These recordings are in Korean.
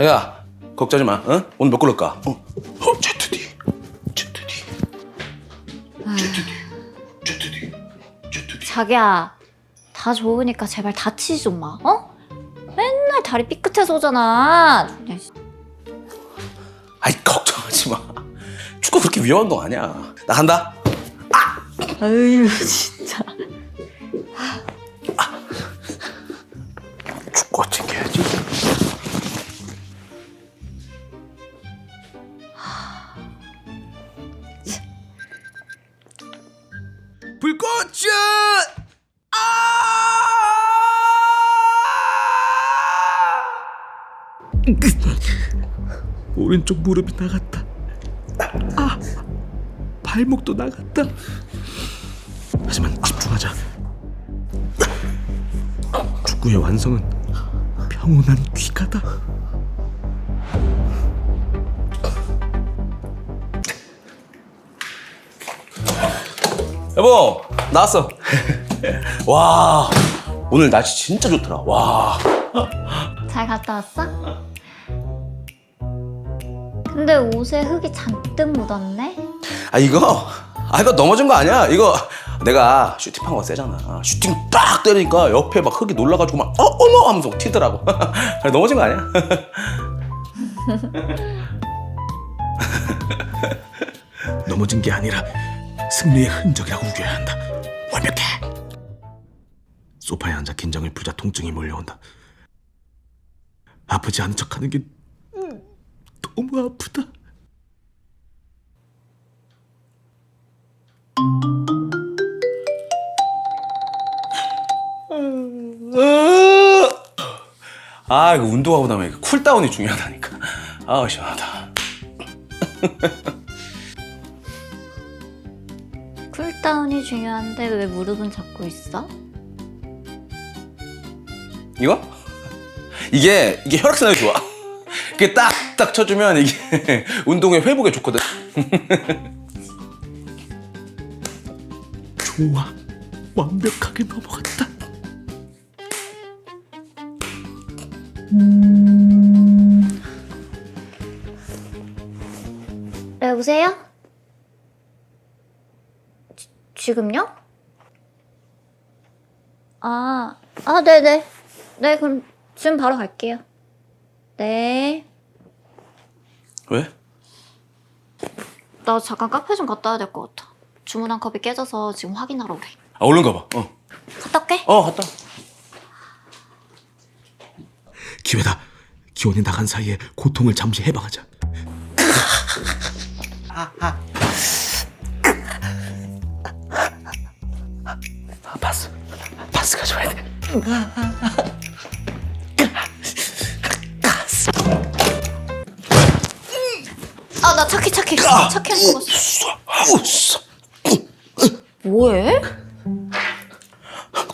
야, 걱정하지 마. 어? 오늘 몇골 넣을까? 어? 어, ZD. ZD. ZD. ZD. ZD. 자기야, 다 좋으니까 제발 다치지 좀 마, 어? 맨날 다리 삐끗해서 오잖아. 야, 씨. 아이, 걱정하지 마. 축구 그렇게 위험한 운동 아니야. 나 간다. 아유, 진짜. 오른쪽 무릎이 나갔다. 아, 발목도 나갔다. 하지만 집중하자. 축구의 완성은 평온한 귀가다. 여보 나왔어. 와 오늘 날씨 진짜 좋더라. 와 잘 갔다 왔어? 근데 옷에 흙이 잔뜩 묻었네? 아 이거 아 이거 넘어진 거 아니야 이거 내가 슈팅한 거 세잖아 슈팅 딱 때리니까 옆에 막 흙이 놀라가지고 막 어, 어머 하면서 튀더라고 넘어진 거 아니야 넘어진 게 아니라 승리의 흔적이라고 우겨야 한다. 완벽해. 소파에 앉아 긴장을 풀자 통증이 몰려온다. 아프지 않은 척하는 게 음, 너무 아프다. 아 이거 운동하고 나면 이거 쿨다운이 중요하다니까 아 시원하다 쿨다운이 중요한데 왜 무릎은 잡고 있어? 이거 이게 이게 혈액순환이 좋아 이게 딱딱 쳐주면 이게 운동의 회복에 좋거든 좋아. 완벽하게 넘어갔다. 네, 여보세요? 지, 지금요? 아, 아, 네네. 네, 그럼 지금 바로 갈게요. 네. 왜? 나 잠깐 카페 좀 갔다 와야 될 것 같아. 주문한 컵이 깨져서 지금 확인하러 오래. 아 얼른 가봐 어, 갔다 올게. 어 갔다 기회다. 기원이 나간 사이에 고통을 잠시 해방하자. 아, 파스 파스 가져와야 돼 나 착해, 착해. 착해 먹었어. 뭐해?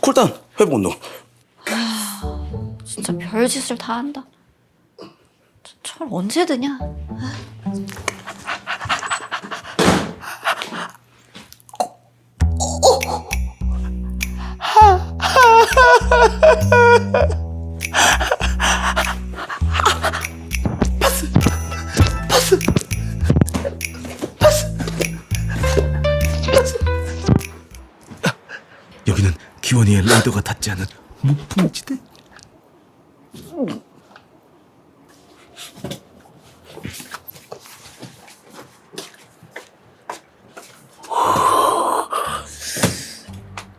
쿨다운 회복 운동 진짜 별짓을 다 한다. 저- 철 언제 드냐? 여 기는 기원이의 레이더가 닿지 않은 무풍지대.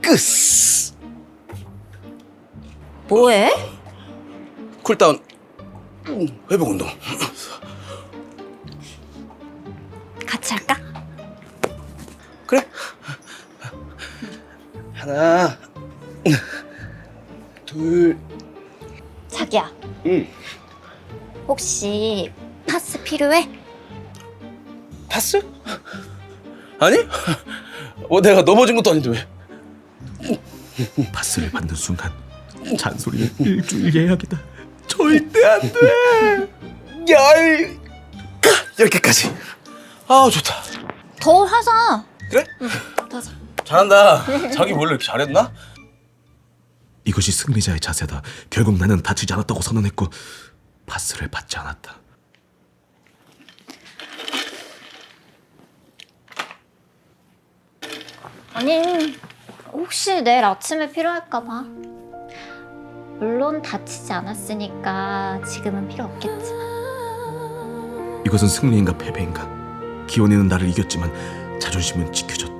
끝 뭐해? 쿨다운 음, 회복 운동 같이 할까? 그래 하나 응. 혹시 파스 필요해? 파스? 아니? 어, 내가 넘어진 것도 아닌데 왜? 파스를 받는 순간 잔소리는 일주일 예약이다. 절대 안 돼. 열 이렇게까지. 아 좋다. 더 하자. 그래? 더 하자. 잘한다. 자기 원래 이렇게 잘했나? 이것이 승리자의 자세다. 결국 나는 다치지 않았다고 선언했고 파스를 받지 않았다. 아니, 혹시 내일 아침에 필요할까 봐. 물론 다치지 않았으니까 지금은 필요 없겠지만. 이것은 승리인가 패배인가? 기원이는 나를 이겼지만 자존심은 지켜졌다.